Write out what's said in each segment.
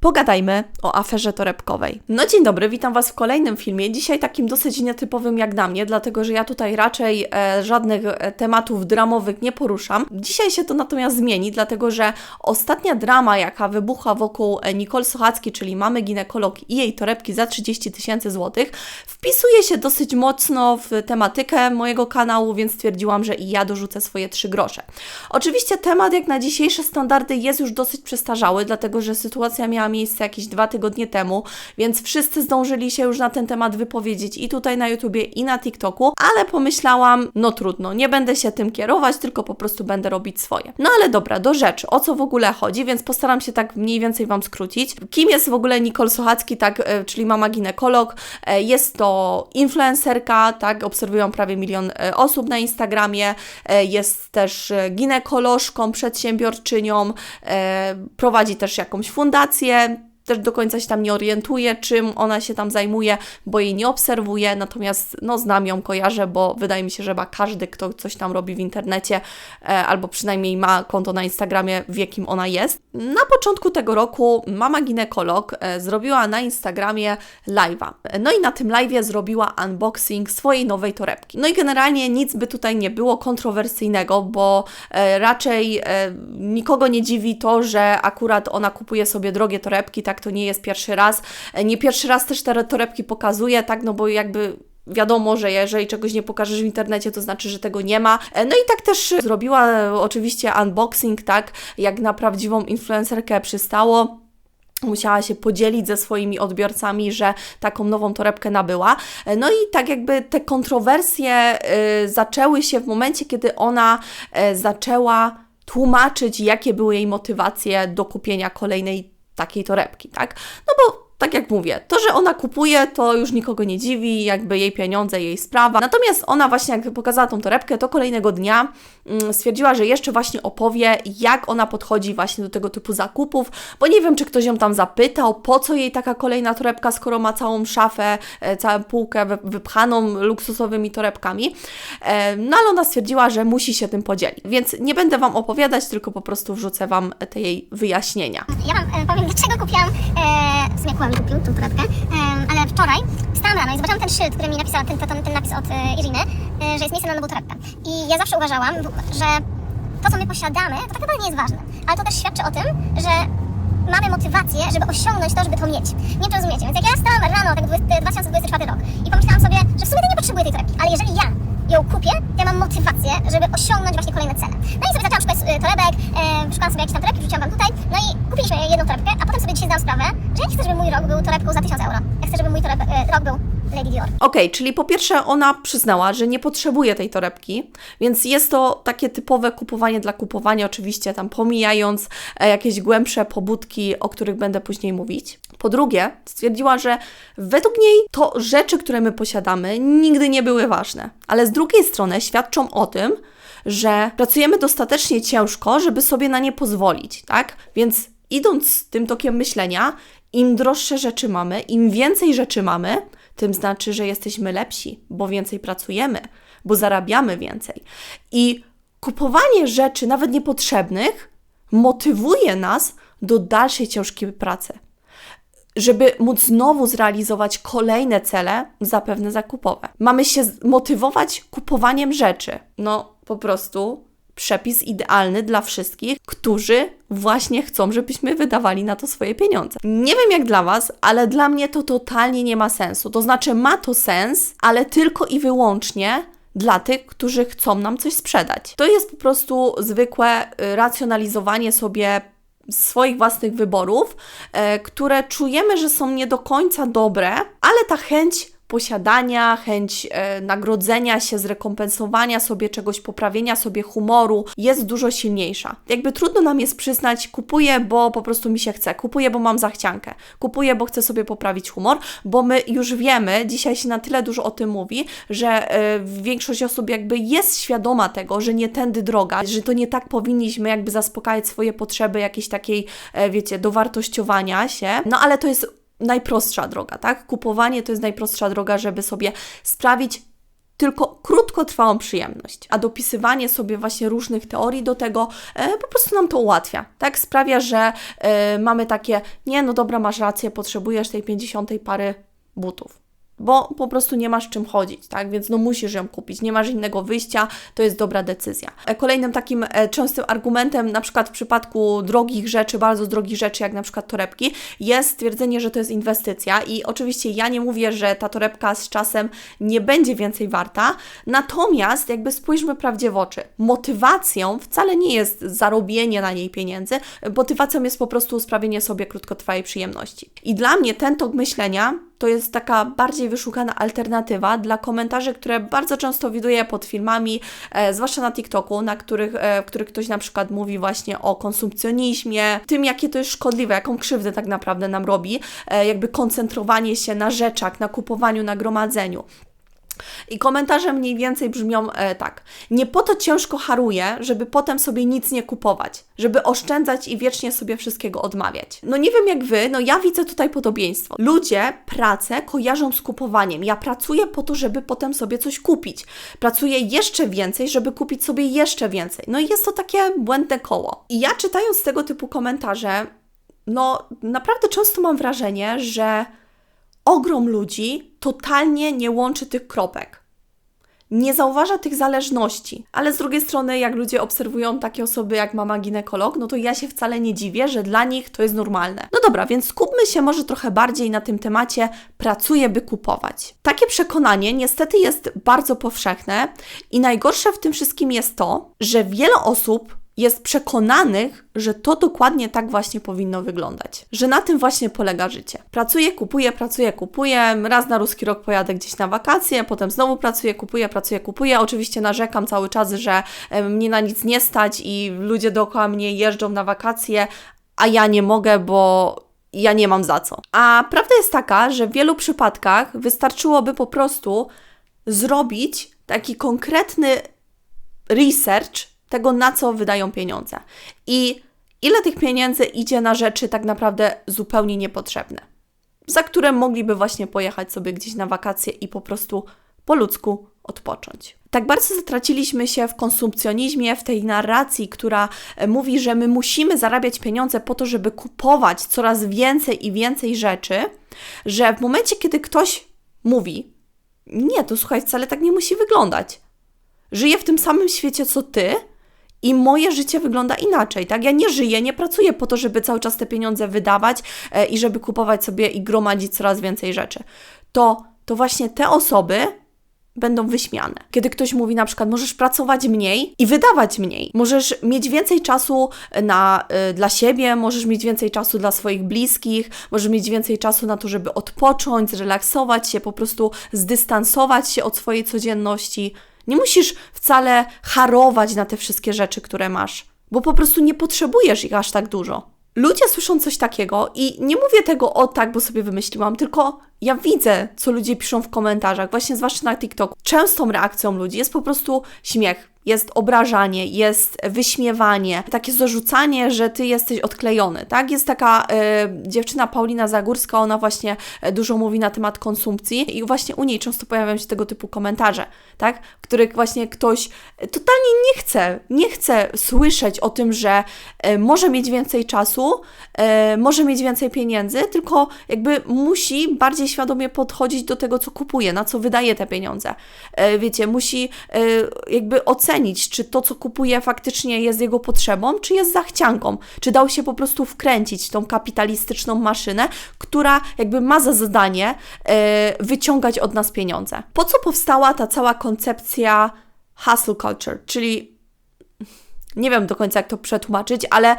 Pogadajmy o aferze torebkowej. No dzień dobry, witam Was w kolejnym filmie. Dzisiaj takim dosyć nietypowym jak na mnie, dlatego że ja tutaj raczej e, żadnych e, tematów dramowych nie poruszam. Dzisiaj się to natomiast zmieni, dlatego że ostatnia drama, jaka wybuchła wokół e, Nicole Sochacki, czyli mamy ginekolog i jej torebki za 30 tysięcy złotych, wpisuje się dosyć mocno w tematykę mojego kanału, więc stwierdziłam, że i ja dorzucę swoje trzy grosze. Oczywiście temat jak na dzisiejsze standardy jest już dosyć przestarzały, dlatego że sytuacja miała miejsce jakieś dwa tygodnie temu, więc wszyscy zdążyli się już na ten temat wypowiedzieć i tutaj na YouTubie, i na TikToku, ale pomyślałam, no trudno, nie będę się tym kierować, tylko po prostu będę robić swoje. No ale dobra, do rzeczy, o co w ogóle chodzi, więc postaram się tak mniej więcej Wam skrócić. Kim jest w ogóle Nicole Sochacki, tak, e, czyli mama ginekolog? E, jest to influencerka, tak, obserwują prawie milion e, osób na Instagramie, jest też ginekolożką, przedsiębiorczynią, prowadzi też jakąś fundację, Także też do końca się tam nie orientuje, czym ona się tam zajmuje, bo jej nie obserwuje, natomiast no znam ją, kojarzę, bo wydaje mi się, że chyba każdy, kto coś tam robi w internecie, e, albo przynajmniej ma konto na Instagramie, wie kim ona jest. Na początku tego roku mama ginekolog e, zrobiła na Instagramie live'a. No i na tym live'ie zrobiła unboxing swojej nowej torebki. No i generalnie nic by tutaj nie było kontrowersyjnego, bo e, raczej e, nikogo nie dziwi to, że akurat ona kupuje sobie drogie torebki, tak tak, to nie jest pierwszy raz. E, nie pierwszy raz też te torebki pokazuje, tak, no bo jakby wiadomo, że jeżeli czegoś nie pokażesz w internecie, to znaczy, że tego nie ma. E, no i tak też zrobiła e, oczywiście unboxing, tak, jak na prawdziwą influencerkę przystało musiała się podzielić ze swoimi odbiorcami, że taką nową torebkę nabyła. No i tak jakby te kontrowersje zaczęły się w momencie, kiedy ona zaczęła tłumaczyć, jakie były jej motywacje do kupienia kolejnej takiej torebki, tak? No bo tak jak mówię, to, że ona kupuje, to już nikogo nie dziwi, jakby jej pieniądze, jej sprawa. Natomiast ona właśnie, jak pokazała tą torebkę, to kolejnego dnia mm, stwierdziła, że jeszcze właśnie opowie, jak ona podchodzi właśnie do tego typu zakupów, bo nie wiem, czy ktoś ją tam zapytał, po co jej taka kolejna torebka, skoro ma całą szafę, e, całą półkę wypchaną luksusowymi torebkami. E, no ale ona stwierdziła, że musi się tym podzielić. Więc nie będę Wam opowiadać, tylko po prostu wrzucę Wam te jej wyjaśnienia. Ja Wam e, powiem, dlaczego kupiłam e, mi kupił tą torebkę, ale wczoraj wstałam rano i zobaczyłam ten szyld, który mi napisał ten, ten, ten napis od e, Iriny, e, że jest miejsce na nową torebkę. I ja zawsze uważałam, że to, co my posiadamy, to tak naprawdę nie jest ważne. Ale to też świadczy o tym, że mamy motywację, żeby osiągnąć to, żeby to mieć. Nie czy rozumiecie. Więc jak ja stałam rano, tak 2024 rok i pomyślałam sobie, że w sumie to nie potrzebuję tej torebki, ale jeżeli ja ją kupię, ja mam motywację, żeby osiągnąć właśnie kolejne cele. No i sobie zaczęłam szukać e, torebek, e, szukałam sobie jakieś tam torebki, wrzuciłam wam tutaj, no i kupiliśmy jedną torebkę, a potem sobie dzisiaj zdałam sprawę, że ja nie chcę, żeby mój rok był torebką za 1000 euro. Ja chcę, żeby mój toreb, e, rok był Lady Dior. Okej, okay, czyli po pierwsze ona przyznała, że nie potrzebuje tej torebki, więc jest to takie typowe kupowanie dla kupowania, oczywiście tam pomijając e, jakieś głębsze pobudki, o których będę później mówić. Po drugie, stwierdziła, że według niej to rzeczy, które my posiadamy, nigdy nie były ważne, ale z drugiej strony świadczą o tym, że pracujemy dostatecznie ciężko, żeby sobie na nie pozwolić, tak? Więc idąc tym tokiem myślenia, im droższe rzeczy mamy, im więcej rzeczy mamy, tym znaczy, że jesteśmy lepsi, bo więcej pracujemy, bo zarabiamy więcej. I kupowanie rzeczy, nawet niepotrzebnych, motywuje nas do dalszej ciężkiej pracy. Żeby móc znowu zrealizować kolejne cele, zapewne zakupowe. Mamy się motywować kupowaniem rzeczy. No, po prostu przepis idealny dla wszystkich, którzy właśnie chcą, żebyśmy wydawali na to swoje pieniądze. Nie wiem jak dla Was, ale dla mnie to totalnie nie ma sensu. To znaczy ma to sens, ale tylko i wyłącznie dla tych, którzy chcą nam coś sprzedać. To jest po prostu zwykłe y, racjonalizowanie sobie swoich własnych wyborów, e, które czujemy, że są nie do końca dobre, ale ta chęć posiadania, chęć e, nagrodzenia się, zrekompensowania sobie czegoś, poprawienia sobie humoru jest dużo silniejsza. Jakby trudno nam jest przyznać, kupuję, bo po prostu mi się chce, kupuję, bo mam zachciankę, kupuję, bo chcę sobie poprawić humor, bo my już wiemy, dzisiaj się na tyle dużo o tym mówi, że e, większość osób jakby jest świadoma tego, że nie tędy droga, że to nie tak powinniśmy jakby zaspokajać swoje potrzeby jakiejś takiej, e, wiecie, dowartościowania się, no ale to jest najprostsza droga, tak? Kupowanie to jest najprostsza droga, żeby sobie sprawić tylko krótkotrwałą przyjemność. A dopisywanie sobie właśnie różnych teorii do tego e, po prostu nam to ułatwia. Tak sprawia, że e, mamy takie, nie, no dobra, masz rację, potrzebujesz tej 50 pary butów bo po prostu nie masz czym chodzić, tak? Więc no musisz ją kupić, nie masz innego wyjścia, to jest dobra decyzja. E, Kolejnym takim e, częstym argumentem, na przykład w przypadku drogich rzeczy, bardzo drogich rzeczy, jak na przykład torebki, jest stwierdzenie, że to jest inwestycja i oczywiście ja nie mówię, że ta torebka z czasem nie będzie więcej warta, natomiast jakby spójrzmy prawdzie w oczy. Motywacją wcale nie jest zarobienie na niej pieniędzy, motywacją jest po prostu usprawienie sobie krótkotrwałej przyjemności. I dla mnie ten tok myślenia to jest taka bardziej wyszukana alternatywa dla komentarzy, które bardzo często widuję pod filmami, e, zwłaszcza na TikToku, na których, e, w których ktoś na przykład mówi właśnie o konsumpcjonizmie, tym jakie to jest szkodliwe, jaką krzywdę tak naprawdę nam robi, e, jakby koncentrowanie się na rzeczach, na kupowaniu, na gromadzeniu. I komentarze mniej więcej brzmią e, tak. Nie po to ciężko haruję, żeby potem sobie nic nie kupować, żeby oszczędzać i wiecznie sobie wszystkiego odmawiać. No nie wiem jak wy, no ja widzę tutaj podobieństwo. Ludzie pracę kojarzą z kupowaniem. Ja pracuję po to, żeby potem sobie coś kupić. Pracuję jeszcze więcej, żeby kupić sobie jeszcze więcej. No i jest to takie błędne koło. I ja czytając tego typu komentarze, no naprawdę często mam wrażenie, że ogrom ludzi totalnie nie łączy tych kropek. Nie zauważa tych zależności, ale z drugiej strony, jak ludzie obserwują takie osoby jak mama ginekolog, no to ja się wcale nie dziwię, że dla nich to jest normalne. No dobra, więc skupmy się może trochę bardziej na tym temacie pracuję, by kupować. Takie przekonanie niestety jest bardzo powszechne i najgorsze w tym wszystkim jest to, że wiele osób jest przekonanych, że to dokładnie tak właśnie powinno wyglądać. Że na tym właśnie polega życie. Pracuję, kupuję, pracuję, kupuję. Raz na ruski rok pojadę gdzieś na wakacje, potem znowu pracuję, kupuję, pracuję, kupuję. Oczywiście narzekam cały czas, że mnie na nic nie stać i ludzie dookoła mnie jeżdżą na wakacje, a ja nie mogę, bo ja nie mam za co. A prawda jest taka, że w wielu przypadkach wystarczyłoby po prostu zrobić taki konkretny research tego, na co wydają pieniądze i ile tych pieniędzy idzie na rzeczy tak naprawdę zupełnie niepotrzebne, za które mogliby właśnie pojechać sobie gdzieś na wakacje i po prostu po ludzku odpocząć. Tak bardzo zatraciliśmy się w konsumpcjonizmie, w tej narracji, która e, mówi, że my musimy zarabiać pieniądze po to, żeby kupować coraz więcej i więcej rzeczy, że w momencie, kiedy ktoś mówi, nie, to słuchaj, wcale tak nie musi wyglądać. Żyję w tym samym świecie co ty, i moje życie wygląda inaczej, tak? Ja nie żyję, nie pracuję po to, żeby cały czas te pieniądze wydawać e, i żeby kupować sobie i gromadzić coraz więcej rzeczy. To, to właśnie te osoby będą wyśmiane. Kiedy ktoś mówi na przykład, możesz pracować mniej i wydawać mniej, możesz mieć więcej czasu na, y, dla siebie, możesz mieć więcej czasu dla swoich bliskich, możesz mieć więcej czasu na to, żeby odpocząć, zrelaksować się, po prostu zdystansować się od swojej codzienności. Nie musisz wcale harować na te wszystkie rzeczy, które masz, bo po prostu nie potrzebujesz ich aż tak dużo. Ludzie słyszą coś takiego i nie mówię tego o tak, bo sobie wymyśliłam, tylko ja widzę, co ludzie piszą w komentarzach, właśnie zwłaszcza na TikTok. Częstą reakcją ludzi jest po prostu śmiech jest obrażanie, jest wyśmiewanie, takie zarzucanie, że ty jesteś odklejony, tak? Jest taka y, dziewczyna Paulina Zagórska, ona właśnie e, dużo mówi na temat konsumpcji i właśnie u niej często pojawiają się tego typu komentarze, tak? W których właśnie ktoś totalnie nie chce, nie chce słyszeć o tym, że y, może mieć więcej czasu, y, może mieć więcej pieniędzy, tylko jakby musi bardziej świadomie podchodzić do tego, co kupuje, na co wydaje te pieniądze. Wiecie, musi jakby ocenić ocenić, czy to, co kupuje, faktycznie jest jego potrzebą, czy jest zachcianką, czy dał się po prostu wkręcić tą kapitalistyczną maszynę, która jakby ma za zadanie yy, wyciągać od nas pieniądze. Po co powstała ta cała koncepcja hustle culture, czyli nie wiem do końca, jak to przetłumaczyć, ale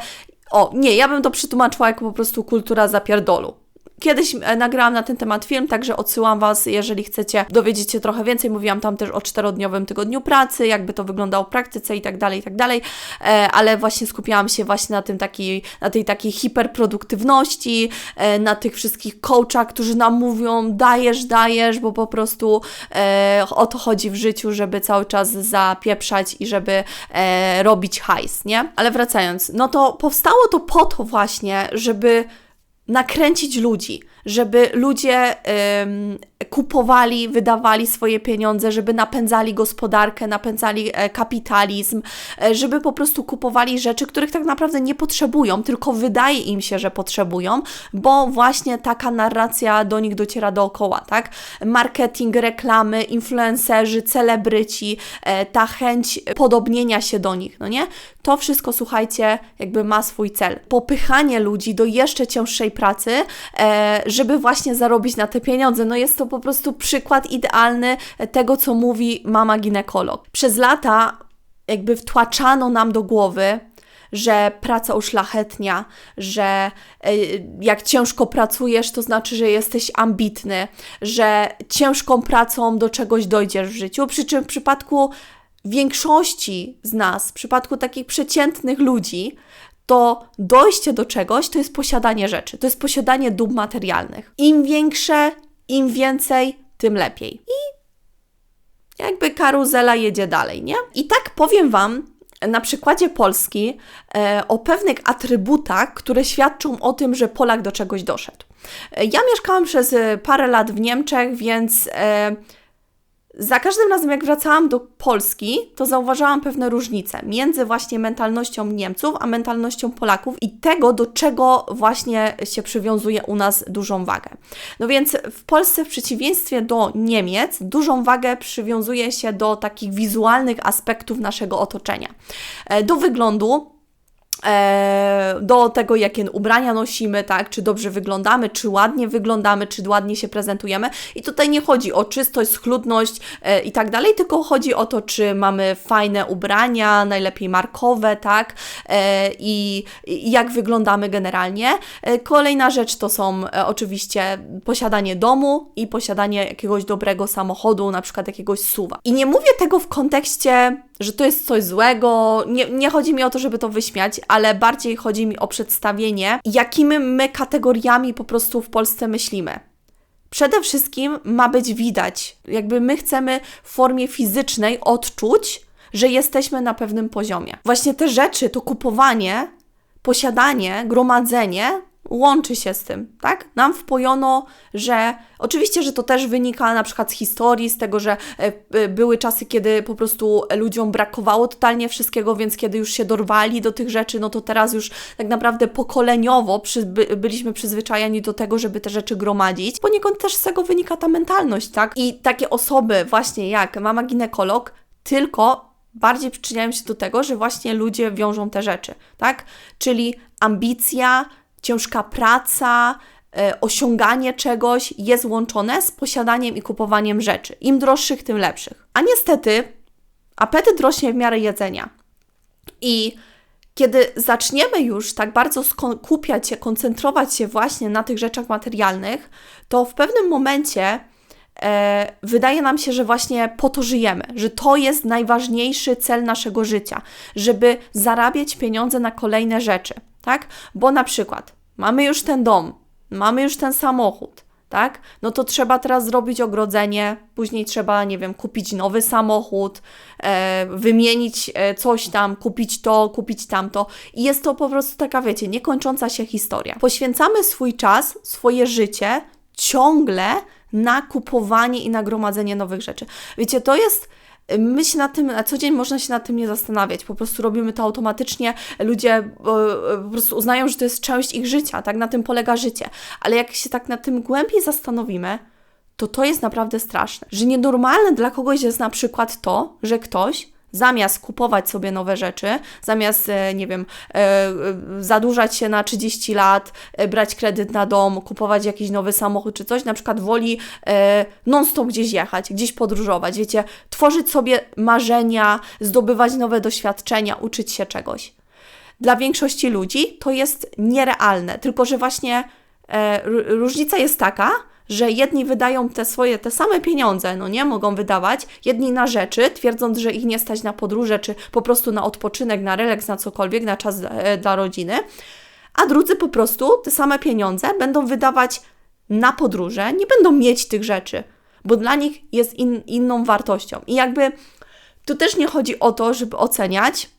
o, nie, ja bym to przetłumaczyła jako po prostu kultura zapierdolu. Kiedyś e, nagrałam na ten temat film, także odsyłam Was, jeżeli chcecie dowiedzieć się trochę więcej. Mówiłam tam też o czterodniowym tygodniu pracy, jakby to wyglądało w praktyce i tak dalej, i tak dalej, e, ale właśnie skupiałam się właśnie na tym takiej, na tej takiej hiperproduktywności, e, na tych wszystkich coachach, którzy nam mówią dajesz, dajesz, bo po prostu o to chodzi w życiu, żeby cały czas zapieprzać i żeby robić hajs, nie? Ale wracając, no to powstało to po to właśnie, żeby nakręcić ludzi, żeby ludzie kupowali, wydawali swoje pieniądze, żeby napędzali gospodarkę, napędzali e, kapitalizm, e, żeby po prostu kupowali rzeczy, których tak naprawdę nie potrzebują, tylko wydaje im się, że potrzebują, bo właśnie taka narracja do nich dociera dookoła, tak? Marketing, reklamy, influencerzy, celebryci, e, ta chęć podobnienia się do nich, no nie? To wszystko, słuchajcie, jakby ma swój cel. Popychanie ludzi do jeszcze cięższej pracy, e, żeby właśnie zarobić na te pieniądze. No jest to po prostu przykład idealny tego, co mówi mama ginekolog. Przez lata jakby wtłaczano nam do głowy, że praca uszlachetnia, że e, jak ciężko pracujesz, to znaczy, że jesteś ambitny, że ciężką pracą do czegoś dojdziesz w życiu. Przy czym w przypadku większości z nas, w przypadku takich przeciętnych ludzi, to dojście do czegoś to jest posiadanie rzeczy, to jest posiadanie dóbr materialnych. Im większe, im więcej, tym lepiej. I jakby karuzela jedzie dalej, nie? I tak powiem Wam, na przykładzie Polski e, o pewnych atrybutach, które świadczą o tym, że Polak do czegoś doszedł. E, ja mieszkałam przez e, parę lat w Niemczech, więc e, za każdym razem, jak wracałam do Polski, to zauważałam pewne różnice między właśnie mentalnością Niemców a mentalnością Polaków i tego, do czego właśnie się przywiązuje u nas dużą wagę. No więc w Polsce, w przeciwieństwie do Niemiec, dużą wagę przywiązuje się do takich wizualnych aspektów naszego otoczenia. E, do wyglądu, do tego, jakie ubrania nosimy, tak, czy dobrze wyglądamy, czy ładnie wyglądamy, czy ładnie się prezentujemy. I tutaj nie chodzi o czystość, schludność e, i tak dalej, tylko chodzi o to, czy mamy fajne ubrania, najlepiej markowe, tak, e, i, i jak wyglądamy generalnie. E, kolejna rzecz to są e, oczywiście posiadanie domu i posiadanie jakiegoś dobrego samochodu, na przykład jakiegoś suwa. I nie mówię tego w kontekście że to jest coś złego. Nie, nie chodzi mi o to, żeby to wyśmiać, ale bardziej chodzi mi o przedstawienie, jakimi my kategoriami po prostu w Polsce myślimy. Przede wszystkim ma być widać, jakby my chcemy w formie fizycznej odczuć, że jesteśmy na pewnym poziomie. Właśnie te rzeczy, to kupowanie, posiadanie, gromadzenie łączy się z tym, tak? Nam wpojono, że oczywiście, że to też wynika na przykład z historii, z tego, że e, były czasy, kiedy po prostu ludziom brakowało totalnie wszystkiego, więc kiedy już się dorwali do tych rzeczy, no to teraz już tak naprawdę pokoleniowo byliśmy przyzwyczajeni do tego, żeby te rzeczy gromadzić. Poniekąd też z tego wynika ta mentalność, tak? I takie osoby właśnie jak mama ginekolog tylko bardziej przyczyniają się do tego, że właśnie ludzie wiążą te rzeczy, tak? Czyli ambicja, ciężka praca, e, osiąganie czegoś jest łączone z posiadaniem i kupowaniem rzeczy. Im droższych, tym lepszych. A niestety apetyt rośnie w miarę jedzenia. I kiedy zaczniemy już tak bardzo skupiać się, koncentrować się właśnie na tych rzeczach materialnych, to w pewnym momencie e, wydaje nam się, że właśnie po to żyjemy, że to jest najważniejszy cel naszego życia, żeby zarabiać pieniądze na kolejne rzeczy, tak? Bo na przykład mamy już ten dom, mamy już ten samochód, tak? No to trzeba teraz zrobić ogrodzenie, później trzeba, nie wiem, kupić nowy samochód, e, wymienić e, coś tam, kupić to, kupić tamto. I jest to po prostu taka, wiecie, niekończąca się historia. Poświęcamy swój czas, swoje życie ciągle na kupowanie i na gromadzenie nowych rzeczy. Wiecie, to jest my się na tym, na co dzień można się nad tym nie zastanawiać, po prostu robimy to automatycznie, ludzie e, po prostu uznają, że to jest część ich życia, tak, na tym polega życie, ale jak się tak nad tym głębiej zastanowimy, to to jest naprawdę straszne, że nienormalne dla kogoś jest na przykład to, że ktoś Zamiast kupować sobie nowe rzeczy, zamiast, e, nie wiem, e, e, zadłużać się na 30 lat, brać kredyt na dom, kupować jakiś nowy samochód czy coś, na przykład woli non-stop gdzieś jechać, gdzieś podróżować, wiecie, tworzyć sobie marzenia, zdobywać nowe doświadczenia, uczyć się czegoś. Dla większości ludzi to jest nierealne, tylko że właśnie różnica jest taka, że jedni wydają te swoje, te same pieniądze, no nie, mogą wydawać, jedni na rzeczy, twierdząc, że ich nie stać na podróże, czy po prostu na odpoczynek, na relaks, na cokolwiek, na czas e, dla rodziny, a drudzy po prostu te same pieniądze będą wydawać na podróże, nie będą mieć tych rzeczy, bo dla nich jest in, inną wartością. I jakby tu też nie chodzi o to, żeby oceniać,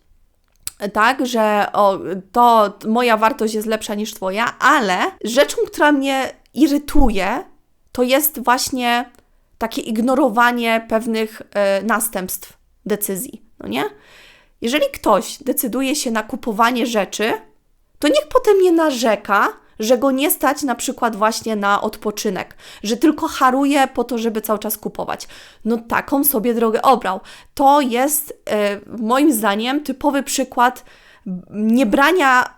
tak, że o, to moja wartość jest lepsza niż Twoja, ale rzeczą, która mnie irytuje, to jest właśnie takie ignorowanie pewnych e, następstw decyzji, no nie? Jeżeli ktoś decyduje się na kupowanie rzeczy, to niech potem nie narzeka, że go nie stać na przykład właśnie na odpoczynek, że tylko haruje po to, żeby cały czas kupować. No taką sobie drogę obrał. To jest e, moim zdaniem typowy przykład niebrania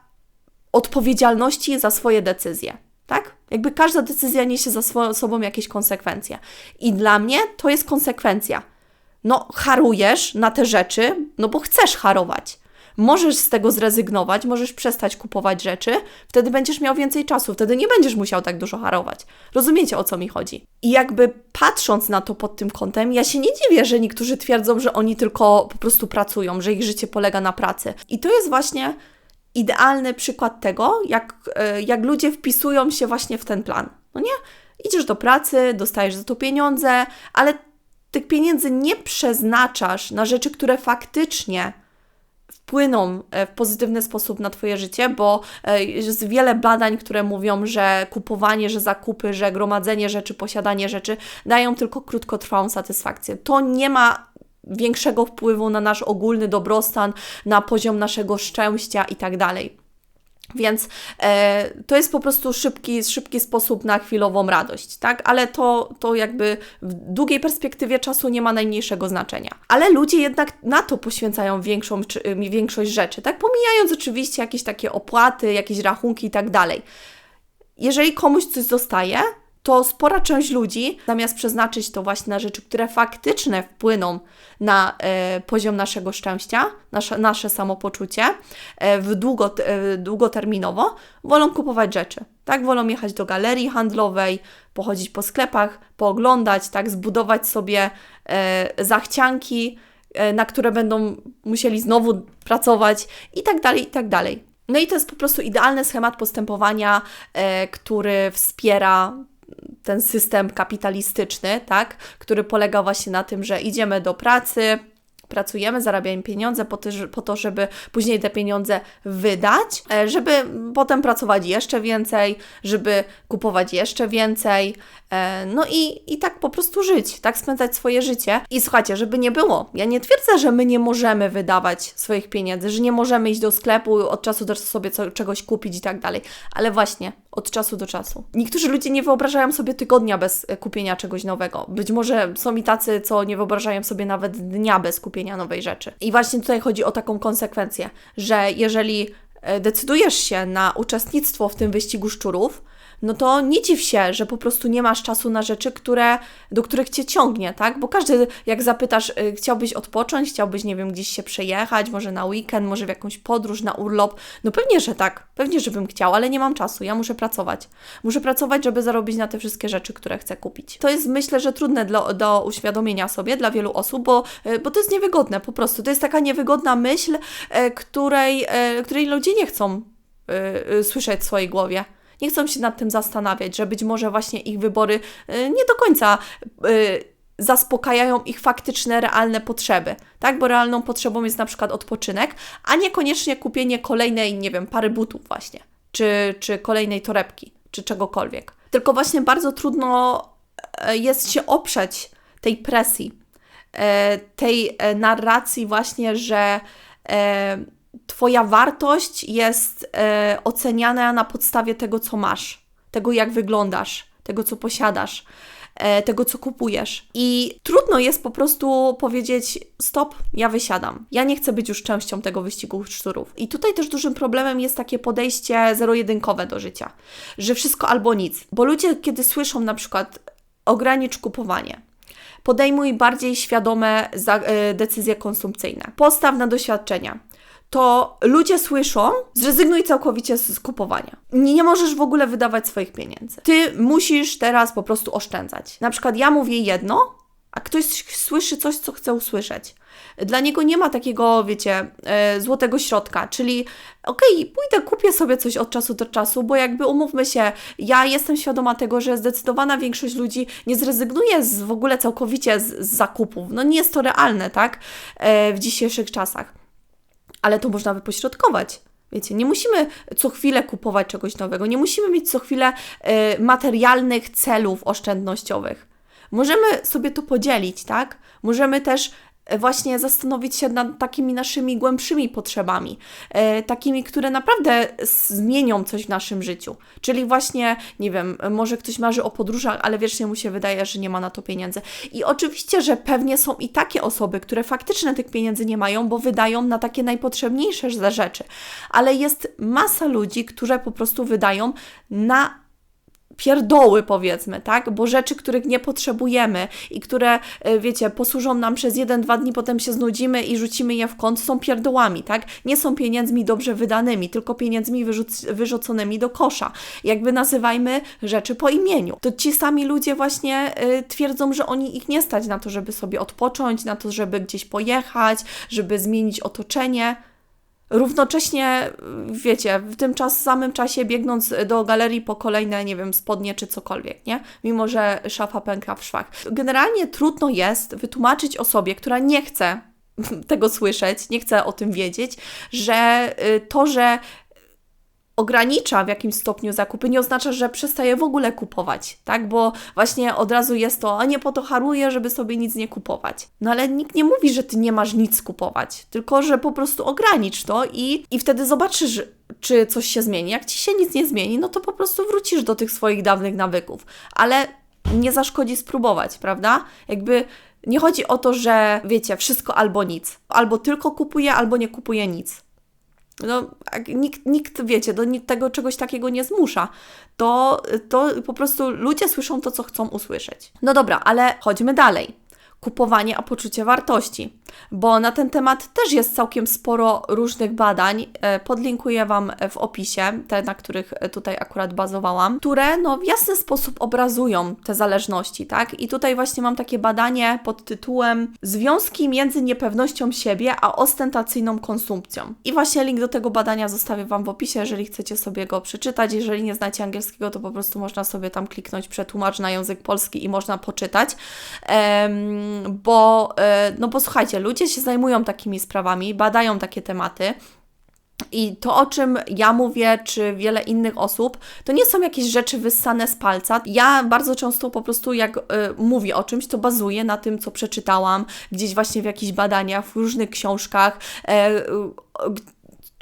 odpowiedzialności za swoje decyzje. Tak? Jakby każda decyzja niesie za sobą jakieś konsekwencje. I dla mnie to jest konsekwencja. No, harujesz na te rzeczy, no bo chcesz harować. Możesz z tego zrezygnować, możesz przestać kupować rzeczy, wtedy będziesz miał więcej czasu, wtedy nie będziesz musiał tak dużo harować. Rozumiecie o co mi chodzi? I jakby patrząc na to pod tym kątem, ja się nie dziwię, że niektórzy twierdzą, że oni tylko po prostu pracują, że ich życie polega na pracy. I to jest właśnie idealny przykład tego, jak, e, jak ludzie wpisują się właśnie w ten plan. No nie? Idziesz do pracy, dostajesz za to pieniądze, ale tych pieniędzy nie przeznaczasz na rzeczy, które faktycznie wpłyną e, w pozytywny sposób na Twoje życie, bo e, jest wiele badań, które mówią, że kupowanie, że zakupy, że gromadzenie rzeczy, posiadanie rzeczy dają tylko krótkotrwałą satysfakcję. To nie ma większego wpływu na nasz ogólny dobrostan, na poziom naszego szczęścia i tak. Więc e, to jest po prostu szybki, szybki sposób na chwilową radość, tak? Ale to, to jakby w długiej perspektywie czasu nie ma najmniejszego znaczenia. Ale ludzie jednak na to poświęcają większą, czy, większość rzeczy, tak? Pomijając oczywiście jakieś takie opłaty, jakieś rachunki i tak dalej. Jeżeli komuś coś zostaje, to spora część ludzi, zamiast przeznaczyć to właśnie na rzeczy, które faktycznie wpłyną na e, poziom naszego szczęścia, nasze, nasze samopoczucie e, w długo, e, długoterminowo, wolą kupować rzeczy. Tak, wolą jechać do galerii handlowej, pochodzić po sklepach, pooglądać, tak, zbudować sobie e, zachcianki, e, na które będą musieli znowu pracować i tak dalej, i tak dalej. No i to jest po prostu idealny schemat postępowania, e, który wspiera ten system kapitalistyczny, tak, który polega właśnie na tym, że idziemy do pracy, pracujemy, zarabiamy pieniądze po to, po to, żeby później te pieniądze wydać, e, żeby potem pracować jeszcze więcej, żeby kupować jeszcze więcej, e, no i, i tak po prostu żyć, tak spędzać swoje życie. I słuchajcie, żeby nie było, ja nie twierdzę, że my nie możemy wydawać swoich pieniędzy, że nie możemy iść do sklepu od czasu do czasu sobie co, czegoś kupić i tak dalej, ale właśnie od czasu do czasu. Niektórzy ludzie nie wyobrażają sobie tygodnia bez e, kupienia czegoś nowego. Być może są i tacy, co nie wyobrażają sobie nawet dnia bez kupienia nowej rzeczy. I właśnie tutaj chodzi o taką konsekwencję, że jeżeli e, decydujesz się na uczestnictwo w tym wyścigu szczurów, no to nie dziw się, że po prostu nie masz czasu na rzeczy, które, do których cię ciągnie, tak? Bo każdy, jak zapytasz, y, chciałbyś odpocząć, chciałbyś, nie wiem, gdzieś się przejechać, może na weekend, może w jakąś podróż, na urlop. No pewnie, że tak, pewnie, że bym chciał, ale nie mam czasu, ja muszę pracować. Muszę pracować, żeby zarobić na te wszystkie rzeczy, które chcę kupić. To jest, myślę, że trudne do, do uświadomienia sobie dla wielu osób, bo, y, bo to jest niewygodne po prostu. To jest taka niewygodna myśl, y, której, której ludzie nie chcą słyszeć w swojej głowie nie chcą się nad tym zastanawiać, że być może właśnie ich wybory y, nie do końca y, zaspokajają ich faktyczne, realne potrzeby, tak? Bo realną potrzebą jest na przykład odpoczynek, a niekoniecznie kupienie kolejnej, nie wiem, pary butów właśnie, czy, czy kolejnej torebki, czy czegokolwiek. Tylko właśnie bardzo trudno e, jest się oprzeć tej presji, e, tej e, narracji właśnie, że Twoja wartość jest e, oceniana na podstawie tego, co masz, tego, jak wyglądasz, tego, co posiadasz, e, tego, co kupujesz. I trudno jest po prostu powiedzieć: Stop, ja wysiadam. Ja nie chcę być już częścią tego wyścigu szczurów. I tutaj też dużym problemem jest takie podejście zero-jedynkowe do życia, że wszystko albo nic. Bo ludzie, kiedy słyszą na przykład ogranicz kupowanie, podejmuj bardziej świadome e, decyzje konsumpcyjne. Postaw na doświadczenia to ludzie słyszą, zrezygnuj całkowicie z kupowania. Nie, nie możesz w ogóle wydawać swoich pieniędzy. Ty musisz teraz po prostu oszczędzać. Na przykład ja mówię jedno, a ktoś słyszy coś, co chce usłyszeć. Dla niego nie ma takiego, wiecie, e, złotego środka, czyli okej, okay, pójdę, kupię sobie coś od czasu do czasu, bo jakby umówmy się, ja jestem świadoma tego, że zdecydowana większość ludzi nie zrezygnuje z, w ogóle całkowicie z, z zakupów. No nie jest to realne, tak, e, w dzisiejszych czasach ale to można wypośrodkować. Wiecie, nie musimy co chwilę kupować czegoś nowego, nie musimy mieć co chwilę y, materialnych celów oszczędnościowych. możemy sobie to podzielić, tak? Możemy też właśnie zastanowić się nad takimi naszymi głębszymi potrzebami, e, takimi, które naprawdę zmienią coś w naszym życiu. Czyli właśnie, nie wiem, może ktoś marzy o podróżach, ale wiecznie mu się wydaje, że nie ma na to pieniędzy. I oczywiście, że pewnie są i takie osoby, które faktycznie tych pieniędzy nie mają, bo wydają na takie najpotrzebniejsze rzeczy. Ale jest masa ludzi, które po prostu wydają na pierdoły, powiedzmy, tak? Bo rzeczy, których nie potrzebujemy i które, e, wiecie, posłużą nam przez jeden, dwa dni, potem się znudzimy i rzucimy je w kąt, są pierdołami, tak? Nie są pieniędzmi dobrze wydanymi, tylko pieniędzmi wyrzuc- wyrzuconymi do kosza. Jakby nazywajmy rzeczy po imieniu. To ci sami ludzie właśnie y, twierdzą, że oni ich nie stać na to, żeby sobie odpocząć, na to, żeby gdzieś pojechać, żeby zmienić otoczenie. Równocześnie, wiecie, w tym czas, samym czasie biegnąc do galerii po kolejne, nie wiem, spodnie czy cokolwiek, nie? Mimo, że szafa pęka w szwach. Generalnie trudno jest wytłumaczyć osobie, która nie chce tego słyszeć, nie chce o tym wiedzieć, że y, to, że ogranicza w jakimś stopniu zakupy, nie oznacza, że przestaje w ogóle kupować, tak? Bo właśnie od razu jest to, a nie po to haruję, żeby sobie nic nie kupować. No ale nikt nie mówi, że ty nie masz nic kupować, tylko że po prostu ogranicz to i, i wtedy zobaczysz, czy coś się zmieni. Jak ci się nic nie zmieni, no to po prostu wrócisz do tych swoich dawnych nawyków. Ale nie zaszkodzi spróbować, prawda? Jakby nie chodzi o to, że wiecie, wszystko albo nic. Albo tylko kupuję, albo nie kupuję nic. No, nikt, nikt, wiecie, do tego czegoś takiego nie zmusza. To, to po prostu ludzie słyszą to, co chcą usłyszeć. No dobra, ale chodźmy dalej. Kupowanie, a poczucie wartości. Bo na ten temat też jest całkiem sporo różnych badań. E, Podlinkuję Wam w opisie, te, na których e, tutaj akurat bazowałam, które no, w jasny sposób obrazują te zależności, tak? I tutaj właśnie mam takie badanie pod tytułem Związki między niepewnością siebie a ostentacyjną konsumpcją. I właśnie link do tego badania zostawię Wam w opisie, jeżeli chcecie sobie go przeczytać. Jeżeli nie znacie angielskiego, to po prostu można sobie tam kliknąć przetłumacz na język polski i można poczytać. Em, bo, e, no bo słuchajcie, ludzie się zajmują takimi sprawami, badają takie tematy. I to, o czym ja mówię, czy wiele innych osób, to nie są jakieś rzeczy wyssane z palca. Ja bardzo często po prostu, jak y, mówię o czymś, to bazuję na tym, co przeczytałam, gdzieś właśnie w jakichś badaniach, w różnych książkach, y, y,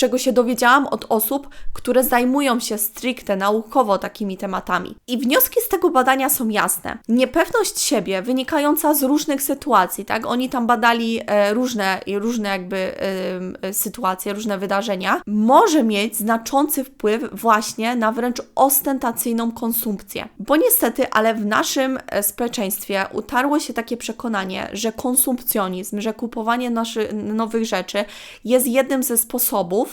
czego się dowiedziałam od osób, które zajmują się stricte naukowo takimi tematami. I wnioski z tego badania są jasne. Niepewność siebie wynikająca z różnych sytuacji, tak? Oni tam badali e, różne, różne jakby em, e, sytuacje, różne wydarzenia, może mieć znaczący wpływ właśnie na wręcz ostentacyjną konsumpcję. Bo niestety, ale w naszym e, społeczeństwie utarło się takie przekonanie, że konsumpcjonizm, że kupowanie naszy, nowych rzeczy jest jednym ze sposobów,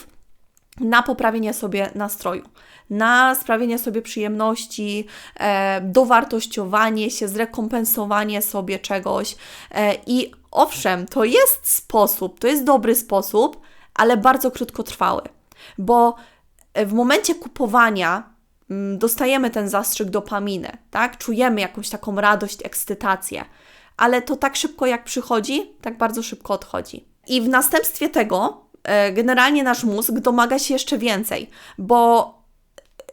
na poprawienie sobie nastroju, na sprawienie sobie przyjemności, e, dowartościowanie się, zrekompensowanie sobie czegoś. E, I owszem, to jest sposób, to jest dobry sposób, ale bardzo krótkotrwały, bo w momencie kupowania mm, dostajemy ten zastrzyk dopaminy, tak? Czujemy jakąś taką radość, ekscytację, ale to tak szybko jak przychodzi, tak bardzo szybko odchodzi. I w następstwie tego generalnie nasz mózg domaga się jeszcze więcej, bo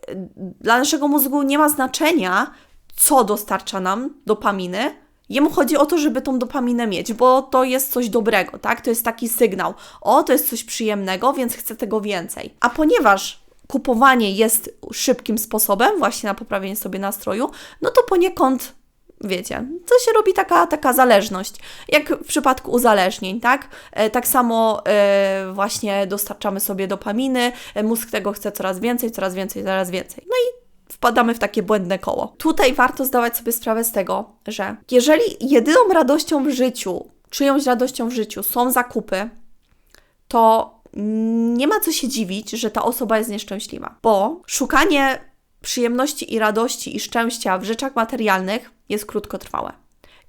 e, dla naszego mózgu nie ma znaczenia, co dostarcza nam dopaminy. Jemu chodzi o to, żeby tą dopaminę mieć, bo to jest coś dobrego, tak? To jest taki sygnał. O, to jest coś przyjemnego, więc chcę tego więcej. A ponieważ kupowanie jest szybkim sposobem właśnie na poprawienie sobie nastroju, no to poniekąd wiecie, to się robi taka, taka zależność, jak w przypadku uzależnień, tak? E, tak samo e, właśnie dostarczamy sobie dopaminy, e, mózg tego chce coraz więcej, coraz więcej, coraz więcej. No i wpadamy w takie błędne koło. Tutaj warto zdawać sobie sprawę z tego, że jeżeli jedyną radością w życiu, czyjąś radością w życiu są zakupy, to nie ma co się dziwić, że ta osoba jest nieszczęśliwa, bo szukanie przyjemności i radości i szczęścia w rzeczach materialnych jest krótkotrwałe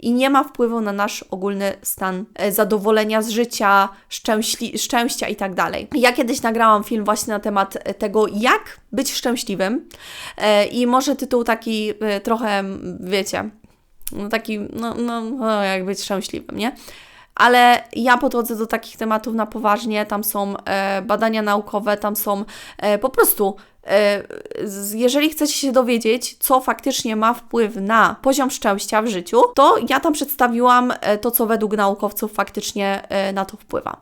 i nie ma wpływu na nasz ogólny stan e, zadowolenia z życia, szczęśli- szczęścia i tak. Ja kiedyś nagrałam film właśnie na temat e, tego, jak być szczęśliwym e, i może tytuł taki trochę, wiecie, no taki, no, no, no jak być szczęśliwym, nie? Ale ja podchodzę do takich tematów na poważnie. Tam są badania naukowe, tam są po prostu jeżeli chcecie się dowiedzieć, co faktycznie ma wpływ na poziom szczęścia w życiu, to ja tam przedstawiłam e, to, co według naukowców faktycznie e, na to wpływa.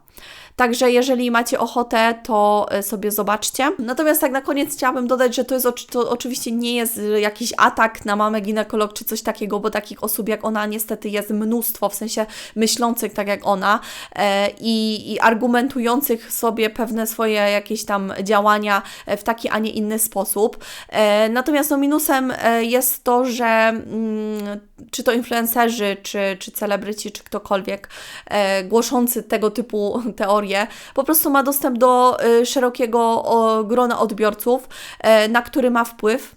Także jeżeli macie ochotę, to e, sobie zobaczcie. Natomiast tak na koniec chciałabym dodać, że to, jest, to oczywiście nie jest e, jakiś atak na mamę ginekolog czy coś takiego, bo takich osób jak ona niestety jest mnóstwo, w sensie myślących tak jak ona e, i, i argumentujących sobie pewne swoje jakieś tam działania w taki, a nie inny sposób. Natomiast no minusem jest to, że mm, czy to influencerzy, czy, czy celebryci, czy ktokolwiek e, głoszący tego typu teorie, po prostu ma dostęp do e, szerokiego o, grona odbiorców, e, na który ma wpływ.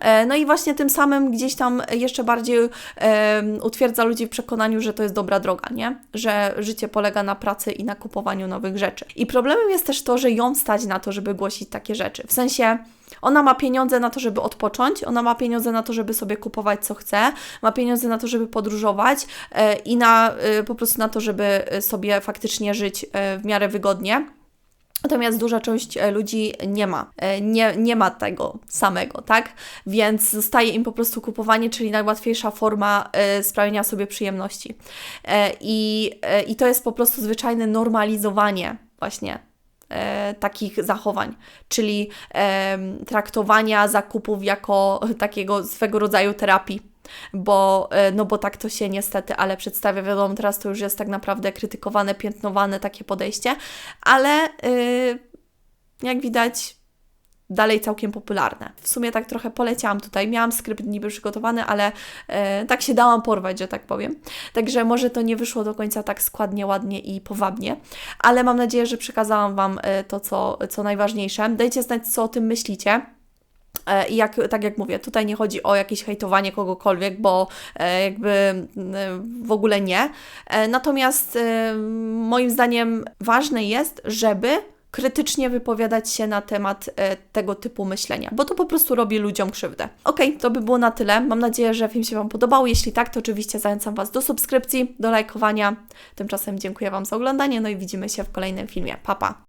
E, No i właśnie tym samym gdzieś tam jeszcze bardziej em, utwierdza ludzi w przekonaniu, że to jest dobra droga, nie? Że życie polega na pracy i na kupowaniu nowych rzeczy. I problemem jest też to, że ją stać na to, żeby głosić takie rzeczy. W sensie ona ma pieniądze na to, żeby odpocząć, ona ma pieniądze na to, żeby sobie kupować co chce, ma pieniądze na to, żeby podróżować e, i na, e, po prostu na to, żeby sobie faktycznie żyć e, w miarę wygodnie. Natomiast duża część e, ludzi nie ma, e, nie, nie ma tego samego, tak? Więc zostaje im po prostu kupowanie, czyli najłatwiejsza forma e, sprawienia sobie przyjemności. E, I, e, I to jest po prostu zwyczajne normalizowanie właśnie e, takich zachowań, czyli em, traktowania zakupów jako takiego swego rodzaju terapii. Bo, e, no bo tak to się niestety, ale przedstawia, wiadomo, teraz to już jest tak naprawdę krytykowane, piętnowane takie podejście, ale y, jak widać, dalej całkiem popularne. W sumie tak trochę poleciałam tutaj, miałam skrypt niby przygotowany, ale e, tak się dałam porwać, że tak powiem. Także może to nie wyszło do końca tak składnie, ładnie i powabnie, ale mam nadzieję, że przekazałam Wam e, to, co, co najważniejsze. Dajcie znać, co o tym myślicie. E, I jak, tak jak mówię, tutaj nie chodzi o jakieś hejtowanie kogokolwiek, bo e, jakby w ogóle nie. Natomiast moim zdaniem ważne jest, żeby krytycznie wypowiadać się na temat e, tego typu myślenia, bo to po prostu robi ludziom krzywdę. Okej, to by było na tyle. Mam nadzieję, że film się Wam podobał. Jeśli tak, to oczywiście zachęcam Was do subskrypcji, do lajkowania. Tymczasem dziękuję Wam za oglądanie, no i widzimy się w kolejnym filmie. Pa, pa!